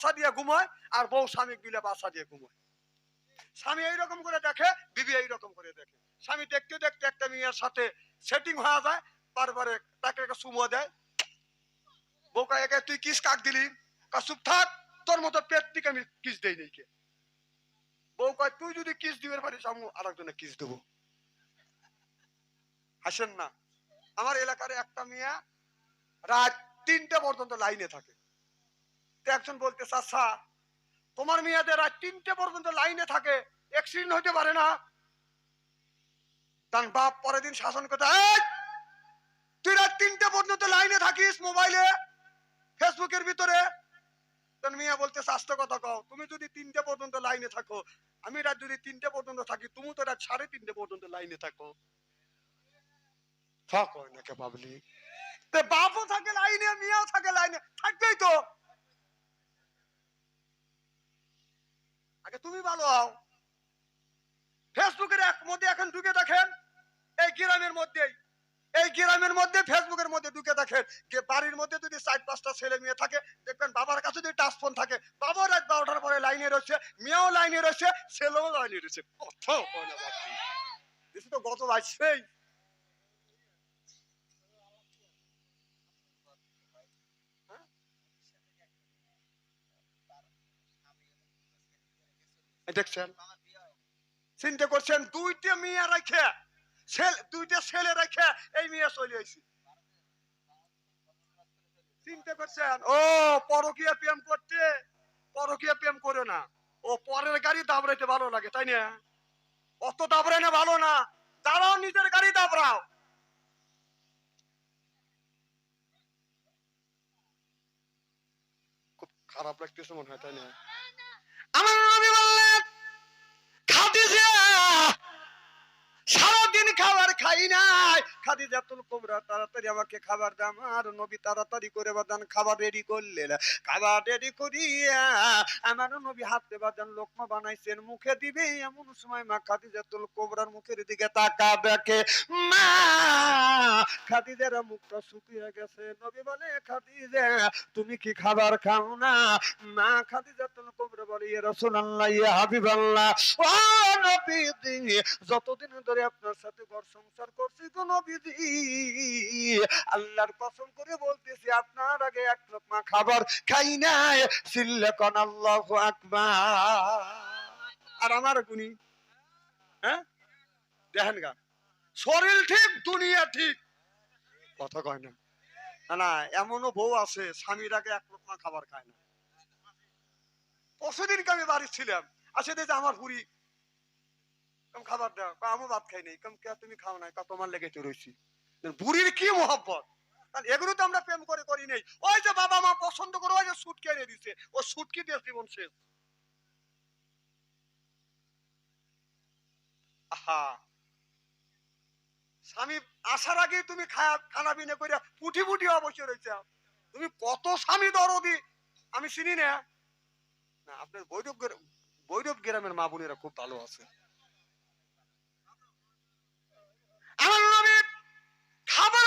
বাচ্চা দিয়ে ঘুমায় আর বউ স্বামী মিলে বাচ্চা দিয়ে ঘুমায়। স্বামী এইরকম করে দেখে, বিবি এইরকম করে দেখে। স্বামী দেখতে দেখতে একটা মেয়ের সাথে সেটিং হয়ে যায়, বারবারে তাকে একটা সুমো দেয়। বউ কয়, একে, তুই কিস কাক দিলি? কা চুপ থাক, তোর মতো পেট থেকে আমি কিস দেই নাই কে? বউ কয়, তুই যদি কিস দিবে পারিস আমি আরেকজনে কিস দেবো। হাসেন না। আমার এলাকার একটা মেয়ে রাত তিনটে পর্যন্ত লাইনে থাকে। তো একজন বলতে চাচ্ছা তোমার মেয়েদের রাত তিনটে পর্যন্ত লাইনে থাকে অ্যাক্সিডেন্ট হতে পারে না। তার বাপ পরের দিন শাসন করতে তুই রাত তিনটে পর্যন্ত লাইনে থাকিস মোবাইলে, ফেসবুকের ভিতরে? তোর মেয়ে বলতে স্বাস্থ্য কথা কও, তুমি যদি তিনটে পর্যন্ত লাইনে থাকো, আমি রাত যদি তিনটে পর্যন্ত থাকি, তুমি তো রাত সাড়ে তিনটে পর্যন্ত লাইনে থাকো। থাক নাকি পাবলি তে বাপও থাকে লাইনে, মেয়েও থাকে লাইনে, থাকবেই তো। আগে তুমি ভালো হও ফেসবুকের এক মধ্যে এখন ঢুকে দেখেন, এই গ্রামের মধ্যেই, এই গ্রামের মধ্যে, ফেসবুকের মধ্যে ঢুকে দেখেন যে বাড়ির মধ্যে যদি চার, পাঁচটা ছেলে মেয়ে থাকে, দেখবেন বাবার কাছে যদি টাচ ফোন থাকে বাবা রাত বারোটার পরে লাইনে রয়েছে, মেয়েও লাইনে রয়েছে, ছেলেও লাইনে রয়েছে বাপজি। তো গত আসছেই দেখছেন? চিন্তা করছেন, দুইটা মেয়ে দুইটা ছেলে এই মেয়ে চলে চিন্তা করছেন, ও প্রেম করতে প্রেম করে না। ও পরের গাড়ি দাবড়াইতে ভালো লাগে, তাই না? অত দাবড়াই না, ভালো না। দাঁড়াও, নিজের গাড়ি দাবড়াও। খুব খারাপ লাগতেছে মনে হয়, তাই না? আমার নবী বললেন খাদিজা সারাদিন খাবার খাই নাই। খাদিজা তুল কোবরা, তাড়াতাড়ি আমাকে খাবার দাম আর নবী তাড়াতাড়ি করে বাদান খাবার রেডি করলেন। খাবার রেডি করিয়া আমার নবী হাতে বাদান লোকমা বানাইছেন। মুখে দিবে, এমন সময় মা খাদিজা তুল কোবরার মুখের দিকে তাকা দেখে, মা, খাদিজার মুখটা শুকিয়ে গেছে। নবী বলে, খাদিজা, তুমি কি খাবার খাও না? মা খাদিজা তুল কোবরা বলে, ইয়া রাসূলুল্লাহ, ইয়া হাবিবাল্লাহ। ও নবীজি, যতদিন ধরে আপনার সাথে ঘর সংসার করছি তো নবীজি আল্লাহর কসম করে বলতেছি, আপনার আগে এক লোকমা খাবার খাই নাই। সিল্লে কোন আল্লাহু আকবার। আর আমার গুনি হ্যাঁ? দেখেন গা, শরীর ঠিক, দুনিয়া ঠিক। কথা কয় না। না এমনও বউ আছে, স্বামীর আগে এক লোকমা খাবার খায় না। পরশুদিনকে আমি বাড়ি ছিলাম? আসে দেখে আমার হুড়ি কম খাবার দাও। আমি ভাত খাই নাই। কম, কে, তুমি খাও নাই? কত তোমার লেগে তো বুড়ির কি মহব্বত? এগুলো তো আমরা প্রেম করে করি নাই। ওই যে বাবা মা পছন্দ করে ওই যে সুটকে এনে দিছে। ও সুটকি দিয়ে জীবন শেষ। আহা! স্বামী আসার আগে তুমি খানা বিনে করে পুটি পুটি অবশ্যই রয়েছে তুমি কত স্বামী দরদি, আমি চিনি না। আপনার বৈরব বৈরব গ্রামের মা বোনেরা খুব ভালো আছে আমার নবী খাবার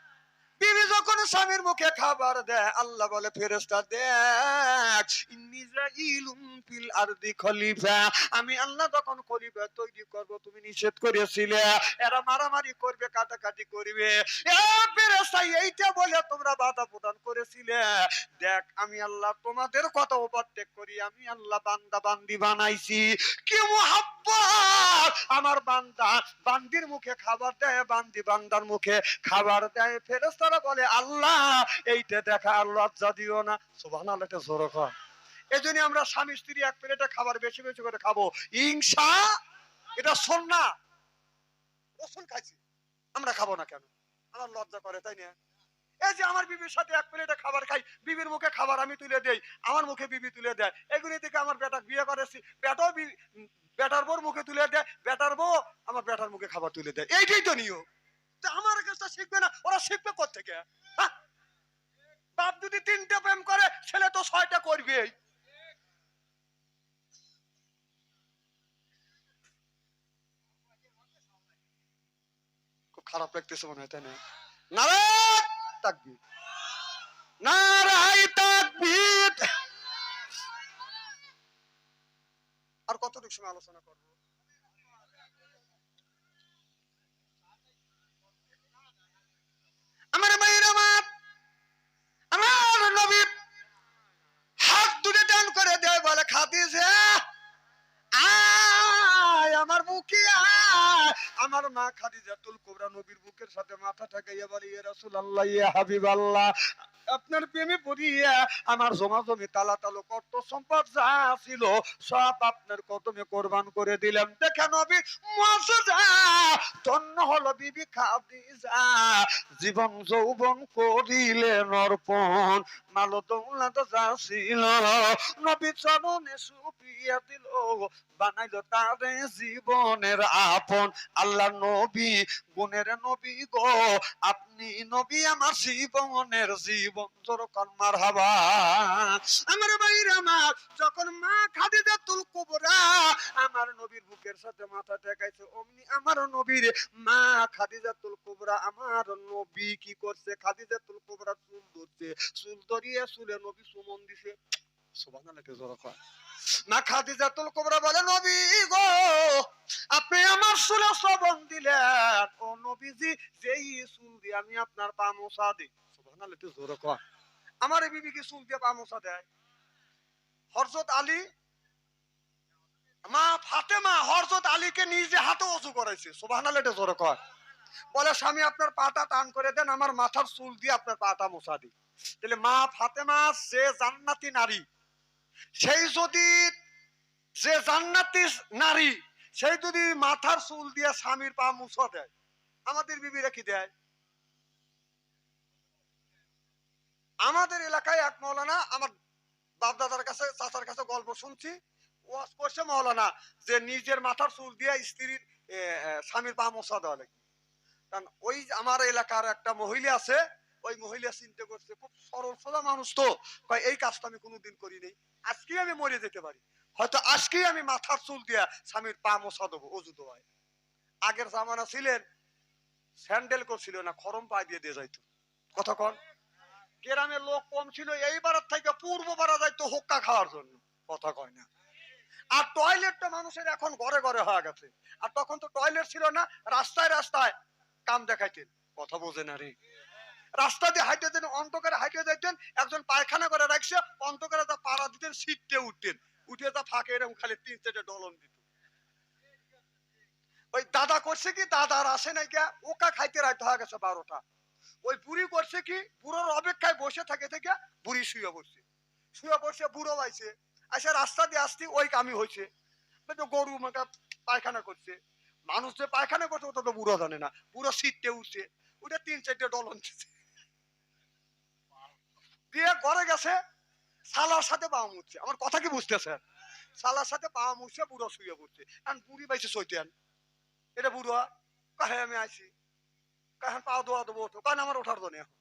বিবি যখন স্বামীর মুখে খাবার দেয়, আল্লাহ বলে ফেরেস্তা দেখ আমি আল্লাহ যখন খলিফা তৈরি করব, তুমি নিষেধ করেছিলে। এরা মারামারি করবে, কাটাকাটি করবে। এইটা বলে তোমরা বাধা প্রদান করেছিলে। দেখ, আমি আল্লাহ তোমাদের কথা ওভারটেক করি, আমি আল্লাহ বান্দা বান্দি বানাইছি। কি মোহাব্বত! আমার বান্দা বান্দির মুখে খাবার দেয়, বান্দি বান্দার মুখে খাবার দেয় ফেরেশতারা বলে, আল্লাহ, এইটা দেখা আর লজ্জা দিও না। সুবহানাল্লাহ, এটা জোরে কর। এই জন্য আমরা স্বামী, স্ত্রী এক প্লেটে খাবার বেশি বেশি করে খাব। ইনসা এটা সন্না রসুন খাইছি, আমরা খাব না কেন? আমার লজ্জা করে, তাই না? এই যে আমার বিবির সাথে এক প্লেটে খাবার খাই, বিবির মুখে খাবার আমি তুলে দেই, আমার মুখে বিবি তুলে দেয়। এগুলি থেকে আমার বেটা বিয়ে করেছি বেটাও বেটার বউর মুখে তুলে দেয়, বেটার বউ আমার বেটার মুখে খাবার তুলে দেয়। এইটাই তো নিয়ম। আমার শিখবে না। ওরা শিখবে কোথেকে হ্যাঁ? বাপ যদি প্রেম করে, ছেলে তো ছয়টা খুব খারাপ লাগতেছে মনে হয় না? তাকবীর। আর কতটুকু সময় আলোচনা করব আমার মায়ের আমার আমার নবী হাত দুটো টান করে খাদিজা আয় আমার আয়। আমার মা খাদিজাতুল কুবরা নবীর বুকের সাথে মাথা ঠেকাইয়া বলে ইয়া রাসূলুল্লাহ, ইয়া হাবিবাল্লাহ, আপনার প্রেমে পড়িয়া আমার জমা জমি তালা তালো কত সম্পদ যা ছিল, সব আপনার কদমে কোরবান করে দিলাম। দেখে নবী মজা ধন্য হলো বিবি খাদিজা। জীবন যৌবন করিলেন অর্পণ, মালো দৌলত যা ছিল, নবী চরণে সুপিয়া দিল, বানাইলো তারে জীবনের আপন। আল্লাহ নবী, গুণের নবী গো। আপনি নবী আমার জীবনের জীবন যখন মার হাবা আমার বাইর আমার, যখন মা খাদিজা তুল কুবরা আমার নবীর বুকের সাথে মাথা ঠেকাইছে, অমনি আমার নবীর মা খাদিজা তুল কুবরা আমার নবী কি করছে? খাদিজা তুল কুবরা চুল ধরছে। চুল ধরিয়ে চুলে নবী সুমন দিছে। বলে আমার পা চুল দিয়ে দেয়। হরজত আলী, মা হরজত আলীকে নিজে হাতে অজু করাইছে। সুবহানাল্লাহ একটু জোরে কয়? বলে, স্বামী, আপনার পাটা টান করে দেন, আমার মাথার চুল দিয়ে আপনার পাটা মোছা দিই। তাহলে মা ফাতেমা যে জান্নাতি নারী। সেই যদি যে জান্নাতি নারী, সেই যদি মাথার চুল দিয়ে স্বামীর পা মুছো দেয়, আমাদের বিবিরা কি দেয়? আমাদের এলাকায় এক মৌলানা, আমার বাপ দাদার কাছে, চাচার কাছে গল্প শুনছি। ওয়াজ করছে মৌলানা, যে নিজের মাথার চুল দিয়ে স্ত্রীর স্বামীর পা মোছা দেওয়া লাগে কারণ ওই আমার এলাকার একটা মহিলা আছে ওই মহিলা চিন্তা করছে, খুব সরল সোজা মানুষ তো। এই কাজটা আমি কোনোদিন করি নাই। আজকেই আমি মরে যেতে পারি। হয়তো আজকেই আমি মাথার চুল দিয়া স্বামীর পা মোছা দেবো, অজু দেওয়ায়। আগের জামানা ছিলেন, স্যান্ডেল করছিল না, খরম পা দিয়ে দিয়ে যাইতো। কথা কন। গ্রামে লোক কম ছিল এইবার থেকে পূর্ব পাড়া যাইতো হোক্কা খাওয়ার জন্য। কথা কয় না। আর টয়লেটটা মানুষের এখন ঘরে ঘরে হয়ে গেছে। আর তখন তো টয়লেট ছিল না, রাস্তায় রাস্তায় কাম দেখাইতেন। কথা বোঝে না রে। রাস্তা দিয়ে হাইটে যেতেন, অন্ধকারে হাইটে যাইতেন একজন পায়খানা করে রাখছে, অন্ধকারে তা পাড়া দিতেন সিটতে উঠতেন। উঠে তা ফাঁকে এরকম খালি তিন চারটে ডলন দিত। ওই দাদা করছে কি দাদার আসে নাই কে ওকা খাইতে রাইতে হয়ে গেছে বারোটা। ওই বুড়ি করছে কি, বুড়োর অপেক্ষায় বসে থাকে থেকে বুড়ি শুয়ে পড়ছে। শুয়ে পড়ছে, বুড়ো পাইছে আসে রাস্তা দিয়ে আসতে ওই কামি হয়েছে গরু মাকা পায়খানা করছে। মানুষ যে পায়খানা করছে ওটা তো বুড়ো জানে না। বুড়ো সিটতে উঠছে। ওটা তিন চারটে ডলন দিচ্ছে দিয়ে ঘরে গেছে সালার সাথে পা মুছছে আমার কথা কি বুঝতেছে সালার সাথে পা মুছছে বুড়ো শুয়ে পড়ছে। আর বুড়ি পাইছে সইতেন এটা বুড়ো, কাহে আমি আইছি। কাহে পা দোয়া দেবো তো। কারণ আমার ওঠার এখন।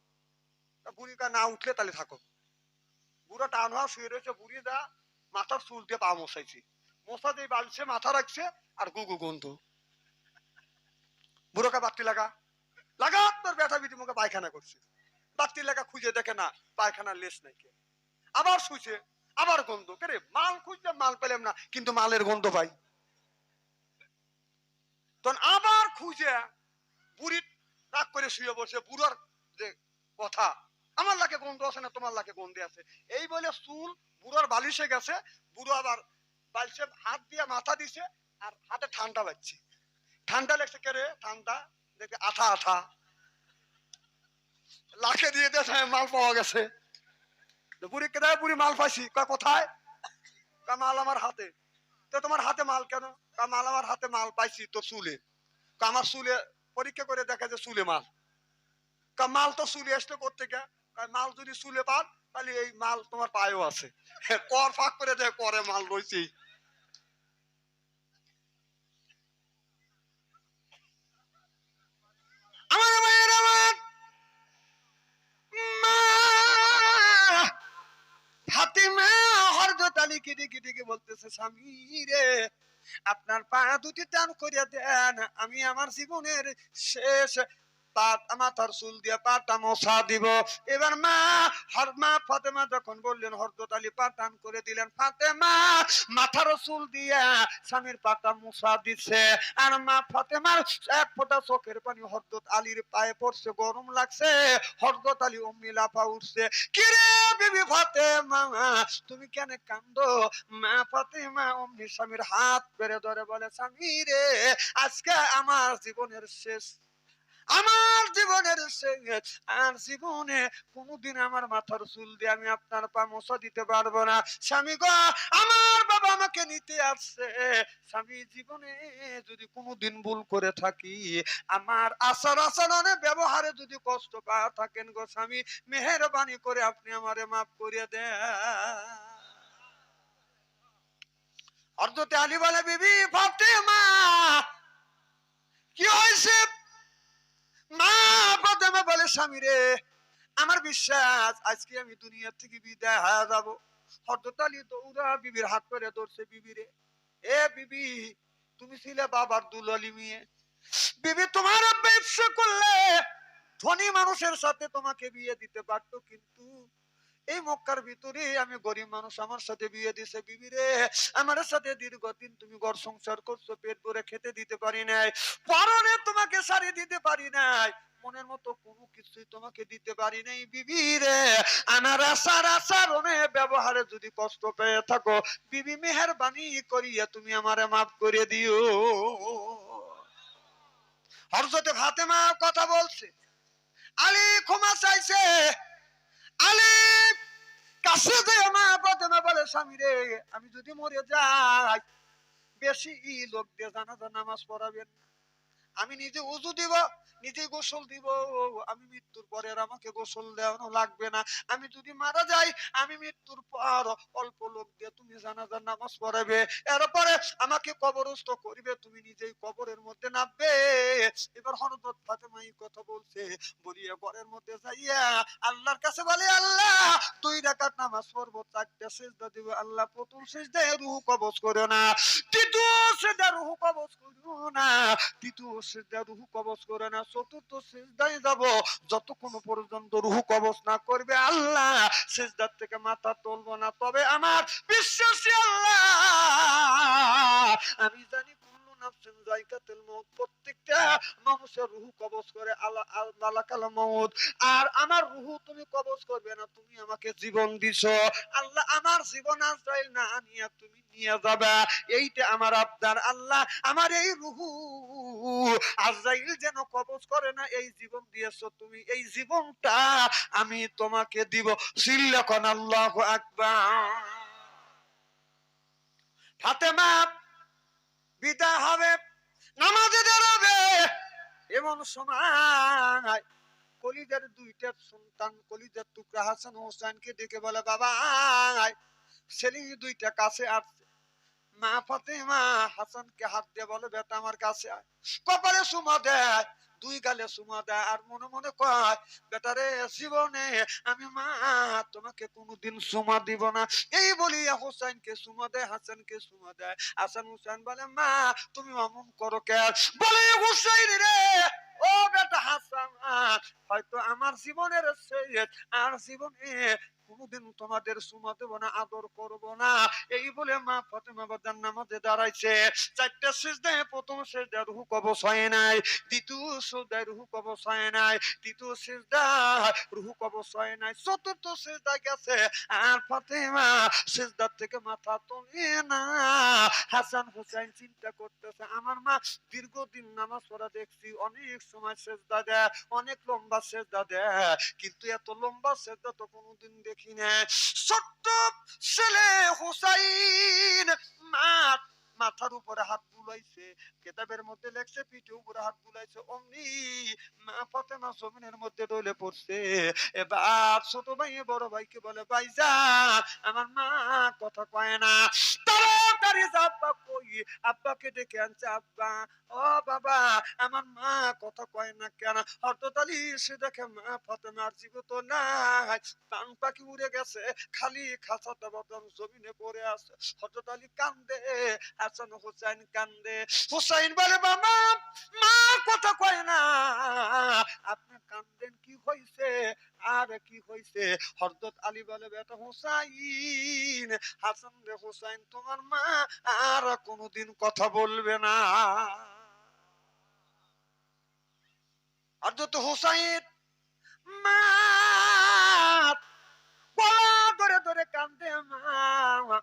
তা বুড়ি কা না উঠলে তাহলে থাকো। বুড়ো টান হওয়া শুয়ে রয়েছে, বুড়ি দা মাথার চুল দিয়ে পা মশাইছি মশা দিয়ে বালছে, মাথা রাখছে, আর গুগু গন্ধ। বুড়োকে বাতি লাগা। লাগা, তোর ব্যথা বিটি মুখে পায়খানা করছে। বাতি লাগা খুঁজে দেখে না, পায়খানার লেস নাই কে। আবার শুইছে, আবার গন্ধ। কে মাল খুঁজলে মাল পেলাম না, কিন্তু মালের গন্ধ পাই। তখন আবার খুঁজে বুড়ি রাগ করে শুয়ে বসে, বুড়োর যে কথা, আমার লাগে গন্ধ আছে না, তোমার লাগে গন্ধে আছে? এই বলে চুল বুড়োর বালিশে গেছে, বুড়ো আবার বালিশে হাত দিয়ে মাথা দিছে, আর হাতে ঠান্ডা লাগছে। ঠান্ডা লাগছে কে রে? ঠান্ডা দেখে আঠা আঠা। লাখে দিয়ে দিয়েছে মাল পাওয়া গেছে। বুড়ি কেদায় বুড়ি মাল পাইছি। কোথায়? কয়, মাল আমার হাতে। তো তোমার হাতে মাল কেন? মাল আমার হাতে মাল পাইছি তো চুলে। আমার চুলে পরীক্ষা করে দেখা যে চুলে মাল। কা মাল তো চুলে আসতে করতে কে কয়, মাল যদি চুলে পান, তাহলে এই মাল তোমার পায়েও আছে। কর ফাঁক করে দেয় করে মাল রয়েছে আমার মায়ের আমার মা ফাতিমা আলী কেটে কেটে বলতেছে, স্বামী রে, আপনার পা দুটি টান করিয়া দেন, আমি আমার জীবনের শেষ চোখের পানি হরদত আলীর পায়ে পড়ছে, গরম লাগছে। হরদত আলী অমনি লাফা উঠছে, কিরে বিবি ফাতেমা, তুমি কেন কান্দো? মা ফাতেমা অমনি স্বামীর হাত পেরে ধরে বলে, স্বামী রে, আজকে আমার জীবনের শেষ আমার জীবনের আর জীবনে কোনোদিন আমার মাথার চুল দিয়ে আমি আপনার পা মশা দিতে পারব না। স্বামী গো, আমার বাবা আমাকে নিতে আসছে। স্বামী জীবনে যদি কোনোদিন ভুল করে থাকি, আমার আচার আচরণে ব্যবহারে যদি কষ্ট পাওয়া থাকেন গো স্বামী, মেহরবানি করে আপনি আমারে মাফ করে দেন। অর্ধতে আলী বলে, বিবি ফাতেমা কি হয়েছে? মা ফাতেমা বলে, স্বামী রে, আমার বিশ্বাস, আজকে আমি দুনিয়া থেকে বিদায় হারা যাব। হরদত দৌড়া, বিবির হাত করে ধরছে বিবি রে। এ বিবি, তুমি ছিলে বাবার দুলালি মেয়ে। বিবি, তোমার ইচ্ছে করলে ধনী মানুষের সাথে তোমাকে বিয়ে দিতে পারতো, কিন্তু এই মক্কার ভিতরে আমি গরিব মানুষ আমার সাথে বিয়ে দিছে বিবি রে। আমার সাথে দীর্ঘদিন তুমি ঘর সংসার করছ, পেট ভরে খেতে দিতে পারি নাই পরনে তোমাকে শাড়ি দিতে পারি নাই। মনের মতো কোনো কিছুই তোমাকে দিতে পারি নাই বিবি রে। আমার আশার আচরণে ব্যবহারে যদি কষ্ট পেয়ে থাকো, বিবি মেহরবানি করিয়া তুমি আমারে মাফ করে দিও। হরজতে ফাতেমা কথা বলছে, আলী ক্ষমা চাইছে আলী কাছে যে মা ফাতেমা বলে, স্বামী রে, আমি যদি মরে যাই, বেশি লোক দিয়ে জানাজা, নামাজ পড়াবেন না। আমি নিজে উজু দিব, নিজে গোসল দিব। আমি মৃত্যুর পরে আর আমাকে গোসল দেওয়ানো লাগবে না। আমি যদি মারা যাই, আমি মৃত্যুর পর অল্প লোক দিয়ে তুমি জানাজার নামাজ পড়াবে। এরপরে আমাকে কবরস্থ করিবে, তুমি নিজেই কবরের মধ্যে নামবে। এবার হরদত ফাতেমা এই কথা বলছে। বলিয়া ঘরের মধ্যে যাইয়া আল্লাহর কাছে বলে, আল্লাহ, দুই রাকাত নামাজ পড়ব, চারটা সেজদা দিব। আল্লাহ প্রথম সেজদায় রুহ কবজ করো না দ্বিতীয় সেজদা রুহ কবজ করো না, তৃতীয় সেজদা রুহু কবজ করে না, চতুর্থ সেজদায় যাব। যতক্ষণ পর্যন্ত রুহু কবজ না করবে আল্লাহ সেজদার থেকে মাথা তুলবো না। তবে আমার বিশ্বাসী আল্লাহ, আমি জানি তুমি জীবন আল্লাহ, আমার জীবন না নিয়ে তুমি নিয়ে যাবে। এইটা আমার আবদার। আল্লাহ, আমার এই রুহু আজরাইল যেন কবজ করে না, এই জীবন দিয়েছ তুমি। এই জীবনটা আমি তোমাকে দিব। সিল্লাখন আল্লাহ আকবার। ফাতেমা বিদায় হবে, নামাজে দাঁড়াবে এমন সময় কলিজার দুইটা সন্তান, কলিজার টুকরা হাসান হোসেনকে দেখে বলে, বাবা সেলিম দুইটা কাছে আসছে। মা ফাতেমা হাসানকে হাত দিয়ে বলে, বেটা, আমার কাছে আয়। কপালে সুমা দেয়। দুই গালে সুমা দেয় আর মনে মনে কয়, বেটারে, জীবনে আমি মা, তোমাকে কোনোদিন সুমা দিব না। এই বলিয়া হোসেনকে সুমা দেয়, হাসানকে সুমা দেয়। হাসান হুসেন বলে, মা, তুমি অমন করো কে বলে হুসেন রে, ও বেটা হাসান, হয়তো আমার জীবনের আর জীবনে কোনোদিন তোমাদের সুমা দেব না, আদর করব না। এই বলে মা ফাতেমা বাদার নামাজে দাঁড়াইছে। চারটা শেষ দেয় প্রথম শেষ দেয় রুহু কবচ হয় নাই, দ্বিতীয় শেষ দেয় রুহু কবচ হয় নাই, তৃতীয় দেয় রুহু কবচ হয় নাই, চতুর্থ দেয় গেছে। আর ফাতেমা শেষদার থেকে মাথা তোলে না। হাসান হুসাইন চিন্তা করতেছে, আমার মা দীর্ঘদিন নামাজ পড়া দেখছি, অনেক সময় সেজদা দেয়, অনেক লম্বা সেজদা দেয়, কিন্তু এত লম্বা সেজদা তো কোনোদিন দেখি ছোট্ট ছেলে হুসাইন মা মাথার উপরে হাত বুলাইছে, কেতাবের মধ্যে লেখছে পিঠে উপরে হাত বুলাইছে, অমনি মা ফাতেমা জমিনের মধ্যে ডলে পড়ছে। এবার ছোট ভাই, বড় ভাইকে বলে ভাইজান আমার মা কথা কয় না। তাড়াতাড়ি যা আব্বা কই, আব্বাকে ডেকে আনছে, আব্বা, ও বাবা, আমার মা কথা কয় না কেন? আলী সে দেখে মা ফাতেমার জীবিত নাই। প্রাণ পাখি উড়ে গেছে, খালি খাঁচাটা বদন জমিনে পড়ে আছে। আলী কান্দে হাসান হুসাইন কান্দে। হুসাইন বলে, বাবা, মা কথা কয় না। আপনি কান্দেন, কি হইছে? আর কি হইছে? হরদত আলী বলে, বেটা হুসাইন, হাসান রে হুসাইন, তোমার মা আর কোনোদিন কথা বলবে না। হরদত হুসাইন মা বলা ধরে ধরে কান্দে, মা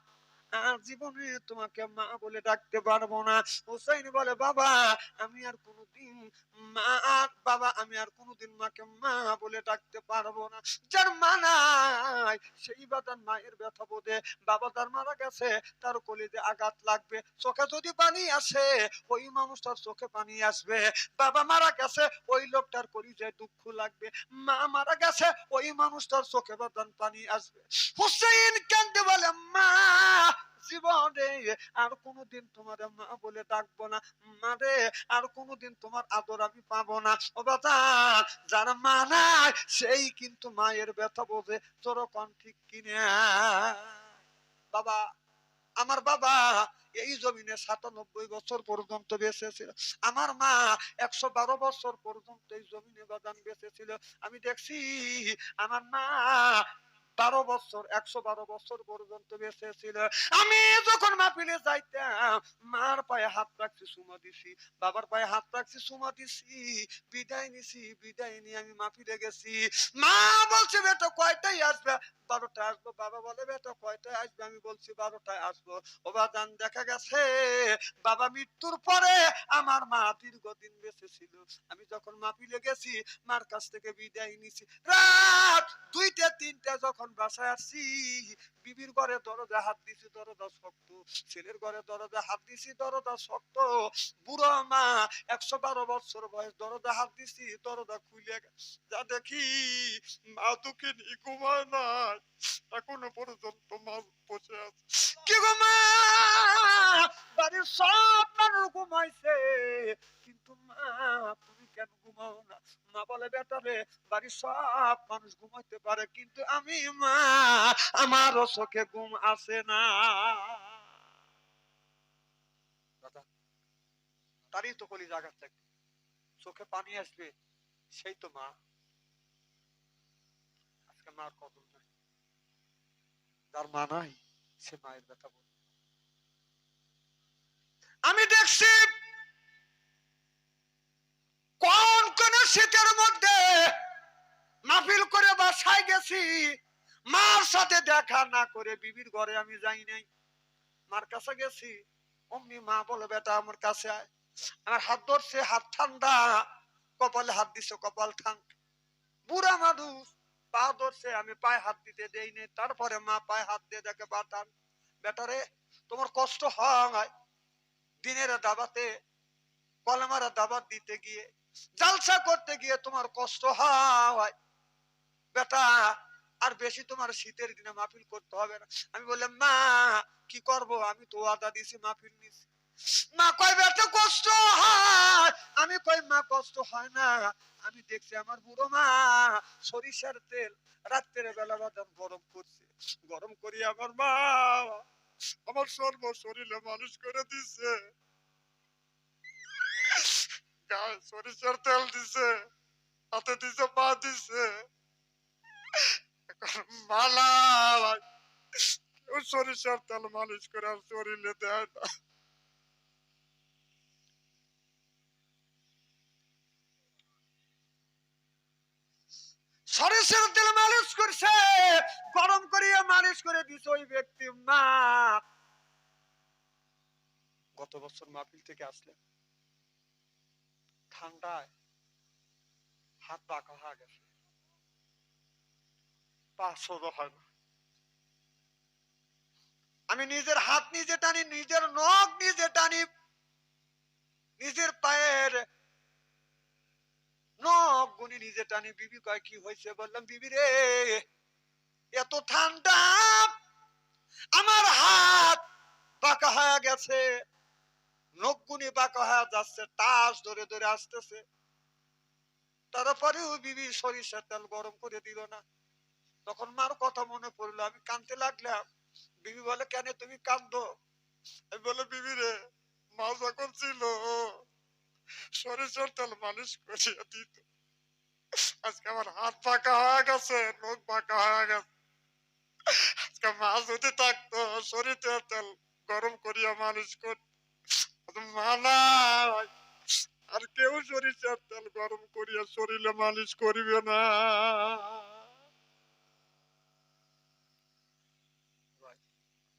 জীবনে তোমাকে মা বলে ডাকতে পারব না। হুসাইন বলে, বাবা, আমি আর কোনোদিন মা, বাবা, আমি আর কোনোদিন মাকে মা বলে ডাকতে পারব না। যার মা নাই, সেই বা তার মায়ের ব্যথা বোধে। বাবা তার মারা গেছে, তার কলিতে আঘাত লাগবে। চোখে যদি পানি আসে, ওই মানুষটার চোখে পানি আসবে। বাবা মারা গেছে, ওই লোকটার কলিজায় দুঃখ লাগবে। মা মারা গেছে, ওই মানুষটার চোখে বাদান পানি আসবে। হুসেন কান্দে বলে, মা জীবনে আর কোনোদিন তোমার মা বলে ডাকবো না। মা রে, আর কোনোদিন তোমার আদর আমি পাবো না। ও বাজার যার মা নাই, সেই কিন্তু মায়ের ব্যথা বোঝে। তোর কন ঠিক কিনে? বাবা, আমার বাবা এই জমিনে সাতানব্বই বছর পর্যন্ত বেঁচে ছিল আমার মা একশো বারো বছর পর্যন্ত এই জমিনে বাদান বেঁচে ছিল আমি দেখছি, আমার মা বারো বছর, একশো বারো বছর পর্যন্ত বেঁচে ছিল। আমি যখন মাহফিলে যাইতাম, মার পায়ে হাত রাখছি, সুমা দিছি, বাবার পায়ে হাত রাখছি, সুমা দিছি, বিদায় নিছি, বিদায় নিয়ে আমি মাহফিলে গেছি। মা বলছে, বেটা কয়টাই আসবে? বারোটায় আসব। বাবা বলে, বেটা, কয়টায় আসবে? আমি বলছি, বারোটায় আসব। ও বাদান দেখা গেছে। বাবা মৃত্যুর পরে আমার মা দীর্ঘদিন বেঁচে ছিল। আমি যখন মাহফিলে গেছি, মার কাছ থেকে বিদায় নিছি। রাত দুইটা, তিনটা যখন বাসায় আসছি। বিবির ঘরে দরজা হাত দিছি, দরজা শক্ত। ছেলের ঘরে দরজা হাত দিছি, দরজা শক্ত। বুড়ো মা, একশো বারো বছর বয়স, দরজা হাত দিছি, দরজা খুলে যা দেখি, মা দুঃখে নি ঘুমায় নাই। এখনও পর্যন্ত মা বসে আছে। কি গো মা? বাড়ির সব মানুষ ঘুমাইছে। কিন্তু মা কেন ঘুমাও না? মা বলে বাড়ির সব মানুষ ঘুমাইতে পারে, কিন্তু আমি মা, আমারও চোখে ঘুম আসে না। তারই তো কলি চোখে পানি আসবে, সেই তো মা। আজকে মার কদর নাই। যার মা নাই, সে মায়ের ব্যথা বলে আমি দেখছি কোন কোন শীতের মধ্যে মাহফিল করে বাসায় গেছি। মার সাথে দেখা না করে বিবির ঘরে আমি যাই নাই। মার কাছে গেছি। অমনি মা বলে, বেটা, আমার কাছে আয়। আমার হাত ধরছে, হাত ঠান্ডা। কপালে হাত দিছে, কপাল ঠান্ডা। বুড়া মানুষ, পা ধরছে, আমি পায়ে হাত দিতে দেই নাই। তারপরে মা পায়ে হাত দিয়ে দেখে বাতান বেটারে তোমার কষ্ট হয়। দিনের দাবাতে, কলমার দাবাত দিতে গিয়ে জালসা করতে গিয়ে তোমার কষ্ট হয়। বেটা, আর বেশি তোমার শীতের দিনে মাহফিল করতে হবে না। আমি বললাম, মা, কি করব? আমি তো আদা দিছি মাহফিল নিছি মা কয়, বেটা, কষ্ট হয়। আমি কই, মা, কষ্ট হয় না। আমি দেখছি আমার বুড়ো মা সরিষার তেল রাত্রের বেলা বাদাম গরম করছে। গরম করি আমার মা আমার সর্ব শরীরে মানুষ করে দিছে। সরিষার তেল দিছে, হাতে দিছে, পা দিছে। মালা কেউ সরিষার তেল মালিশ করে আর শরীরে দেয় না। সরিষার তেল মালিশ করছে, গরম করিয়া মালিশ করে দিছে ওই ব্যক্তি, মা। গত বছর মাহফিল থেকে আসলে ঠান্ডায় হাত বাঁকা হয়ে গেছে। আমি নিজের হাত নিজে টানি, নিজের নখ নিজে টানি, নিজের পায়ের নখ গুনি নিজে টানি। বিবি কয়, কি হয়েছে? বললাম, বিবি রে, এত ঠান্ডা, আমার হাত বাঁকা হয়ে গেছে। নখগুনি বাঁকা হয়ে যাচ্ছে, তাস ধরে ধরে আসতেছে। তারপরেও বিবি সরিষার তেল গরম করে দিল না। তখন মার কথা মনে পড়ল, আমি কানতে লাগলাম। বিবি বলে, কেন তুমি কান্দো আমি বলে বিবি রে, মা যখন ছিল, সরিষার তেল মালিশ করিয়ে দিত। আজকে আমার হাত পাকা হয়ে গেছে, নখ পাকা হয়ে গেছে। আজকে মা যদি থাকতো শরীরের তেল গরম করিয়া মালিশ কর আর কেউ সরিষার তেল গরম করিয়া শরীরে মালিশ করিবে না।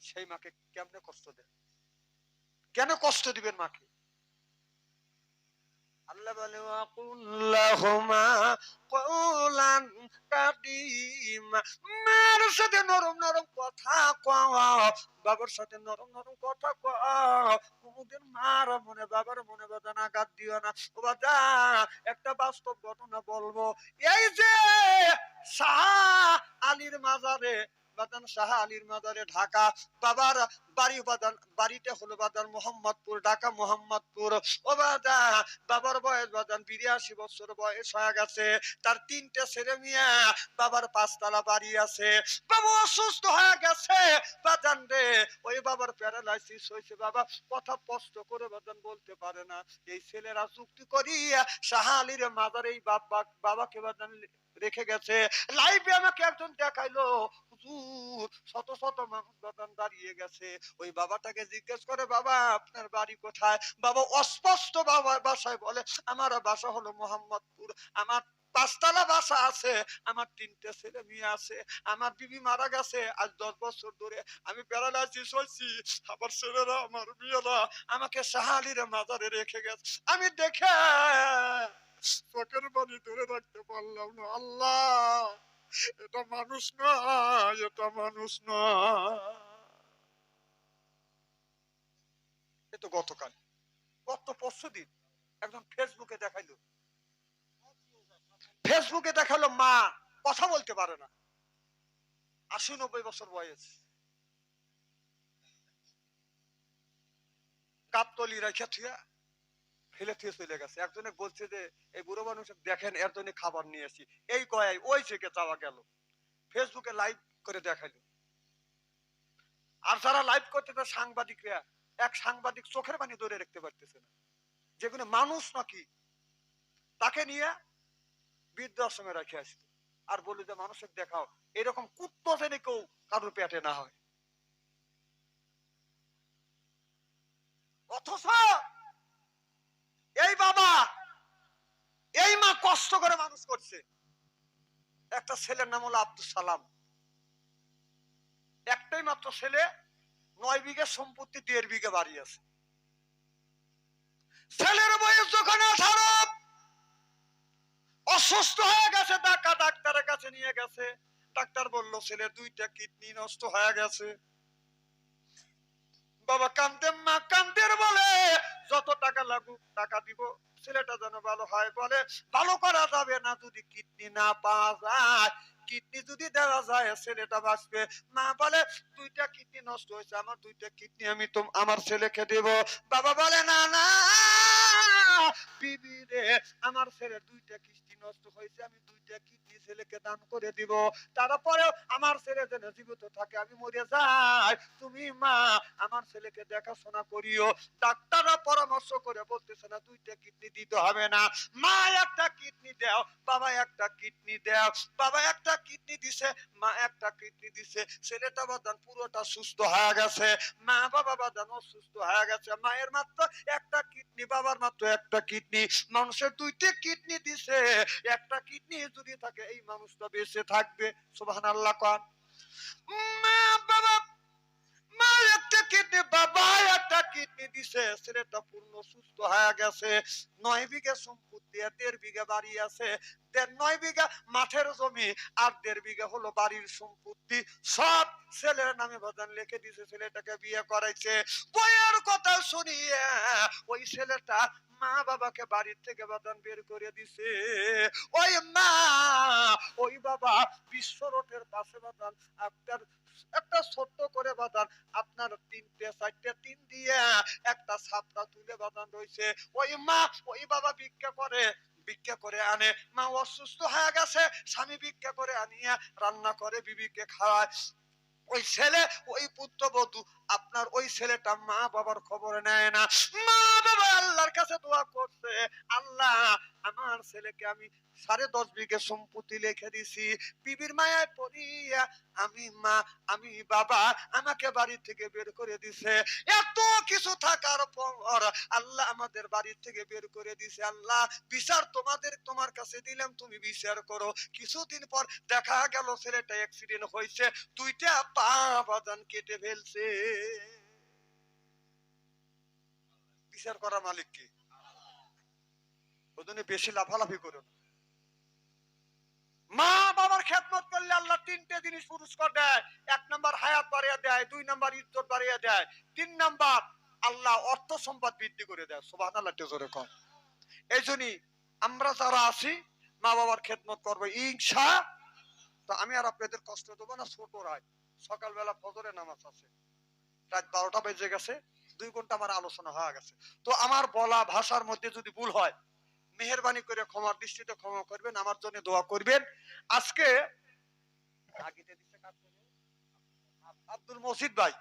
সেই মাকে কেমনে কষ্ট দেন? কেন কষ্ট দিবেন মাকে? মার সাথে নরম নরম কথা কও, বাবার সাথে নরম নরম কথা কও। কোনদিন মার মনে, বাবার মনে বেদনা আঘাত দিও না। ও বাবা, একটা বাস্তব ঘটনা বলব। এই যে শাহ আলীর মাজারে বাদান শাহ আলীর মাজারে ঢাকা, বাবার বাড়ি বাদান বাড়িতে হলো বাদান মোহাম্মদপুর, ঢাকা মোহাম্মদপুর। ও বাদা বাবার বয়স বাদান বিরাশি বছর বয়স হয়ে গেছে। তার তিনটে ছেলে মিয়া, বাবার পাঁচতলা বাড়ি আছে। বাবা অসুস্থ হয়ে গেছে। বাদান রে, ওই বাবার প্যারালাইসিস হয়েছে বাবা। কথা স্পষ্ট করে বাদান বলতে পারে না। এই ছেলেরা চুক্তি করিয়া শাহ আলীর মাজারে এই বাবাকে বাদান রেখে গেছে। লাইভে আমাকে একজন দেখাইলো। শত শত মানুষ বাদান দাঁড়িয়ে গেছে। ওই বাবাটাকে জিজ্ঞেস করে, বাবা, আপনার বাড়ি কোথায়? বাবা অস্পষ্ট বাবার বাসায় বলে, আমার বাসা হলো মোহাম্মদপুর। আমার পাঁচতলা বাসা আছে। আমার তিনটে ছেলে মেয়ে আছে। আমার বিবি মারা গেছে আজ দশ বছর ধরে। আমি প্যারালাইসিস হয়েছি। আমার ছেলেরা, আমার মেয়েরা আমাকে সাহালির মাজারে রেখে গেছে। আমি দেখে চোখের বাড়ি ধরে রাখতে পারলাম না। আল্লাহ! এটা মানুষ নয়, এটা মানুষ নয়। এ তো গতকাল। গত পরশু দিন একজন ফেসবুকে দেখাইলো। ফেসবুকে দেখাল মা, কথা বলতে পারে না। আশি নব্বই বছর বয়স। কাপতলি রেখে থুয়া চলে গেছে। একজনে বলছে যে, এই বুড়ো মানুষ, দেখেন, এর জন্য খাবার এই কয়, ওই থেকে চাওয়া গেল। ফেসবুকে লাইভ করে আর যারা লাইভ করতে তার সাংবাদিকরা, এক সাংবাদিক চোখের পানি ধরে রাখতে পারতেছে না। যেগুলো মানুষ নাকি, তাকে নিয়ে বৃদ্ধাশ্রমে রেখে আসতো আর বলি যে, মানুষের দেখাও, এরকম কুত্ত যেন কেউ কারোর পেটে না হয়। অথচ এই বাবা! এই মা কষ্ট করে মানুষ করছে। একটা ছেলের নাম হলো আব্দুল সালাম। একটাই মাত্র ছেলে, নয় বিঘে সম্পত্তি, দেড় বিঘে বাড়ি আছে। ছেলের বয়স যখন আঠারো, অসুস্থ হয়ে গেছে ডাকা ডাক্তারের কাছে নিয়ে গেছে। ডাক্তার বলল ছেলের দুইটা কিডনি নষ্ট হয়ে গেছে। বাবা কান্দে মা কান্দের বলে, যত টাকা লাগুক টাকা দিব। ছেলেটা যেন ভালো হয় বলে, ভালো করা যাবে না যদি কিডনি না পাওয়া যায়। কিডনি যদি দেওয়া যায়, ছেলেটা বাঁচবে। মা বলে, দুইটা কিডনি নষ্ট হয়েছে, আমার দুইটা কিডনি আমি তো আমার ছেলেকে দেব। বাবা বলে, না না, বিবি রে, আমার ছেলের দুইটা কিডনি নষ্ট হয়েছে, আমি দুইটা কিডনি ছেলেকে দান করে দিব। তারপরেও আমার ছেলে যেন জীবিত থাকে, আমি মরে যাই। তুমি মা, আমার ছেলেকে দেখাশোনা করিও। ডাক্তাররা পরামর্শ করে বলতেছে না, দুইটা কিডনি দিতে হবে না। মা, একটা কিডনি দাও, বাবা একটা কিডনি দাও। বাবা একটা কিডনি দিছে, মা একটা কিডনি দিছে। ছেলেটা বাদান পুরোটা সুস্থ হয়ে গেছে। মা, বাবা বাদান অসুস্থ হয়ে গেছে। মায়ের মাত্র একটা কিডনি, বাবার মাত্র একটা কিডনি। মানুষের দুইটা কিডনি দিছে। একটা কিডনি যদি থাকে, এই মানুষটা বেঁচে থাকবে, সুবহানাল্লাহ কন। মা বাবা জমি, আর দেড় বিঘা বাড়ির সম্পত্তি। সব ছেলের নামে লিখে দিছে, ছেলেটাকে বিয়ে করাইছে। বইয়ের কথা শুনিয়ে ওই ছেলেটা মা বাবাকে বাড়ির থেকে বাদান বের করে দিছে। ওই মা, ওই বাবা বিশ্ব রোডের পাশে বাদান আপনার একটা ছোট্ট করে বাদান আপনার তিনটে, চারটে, তিন দিয়ে একটা ছাপটা তুলে বাদান রয়েছে। ওই মা, ওই বাবা ভিক্ষা করে ভিক্ষা করে আনে। মা অসুস্থ হয়ে গেছে, স্বামী ভিক্ষা করে আনিয়া রান্না করে বিবিকে খাওয়ায়। ওই ছেলে, ওই পুত্রবধূ আপনার ওই ছেলেটা মা বাবার খবর নেয় না। মা বাবা আল্লাহর কাছে দোয়া করছে, আল্লাহ, আমার ছেলেকে আমি সাড়ে দশ বিঘে সম্পত্তি লিখে দিছি। বিবির মায়ায় পড়িয়া আমি মা, আমি বাবা আমাকে বাড়ি থেকে বের করে দিছে। এত কিছু থাকার পর আল্লাহ আমাদের বাড়ি থেকে বের করে দিছে। আল্লাহ, বিচার তোমাদের, তোমার কাছে দিলাম, তুমি বিচার করো। কিছুদিন পর দেখা গেল ছেলেটা অ্যাক্সিডেন্ট হয়েছে, দুইটা পা বাদান কেটে ফেলছে। বিচার করা মালিক কি? ওজন্য বেশি লাফালাফি করো না। মা বাবার খেদমত করলে আল্লাহ তিনটে জিনিস পুরস্কার দেয়। এক নাম্বার হায়াত বাড়িয়ে দেয়, দুই নাম্বার ইজ্জত বাড়িয়ে দেয়, তিন নাম্বার আল্লাহ অর্থ সম্পদ বৃদ্ধি করে দেয়। সুবাহ আল্লাহ জোরে কর এই জন্যই আমরা যারা আছি, মা বাবার খেদমত করব, ইনশা তো আমি আর আপনাদের কষ্ট দেবো না, ছোট রায়। সকালবেলা ফজরে নামাজ আছে। রাত বারোটা বেজে গেছে, দুই ঘণ্টা আমার আলোচনা হয়ে গেছে। তো আমার বলা ভাষার মধ্যে যদি ভুল হয়, মেহরবানি করে ক্ষমার দৃষ্টিতে ক্ষমা করবেন, আমার জন্য দোয়া করবেন। আজকে আব্দুল মসজিদ ভাই।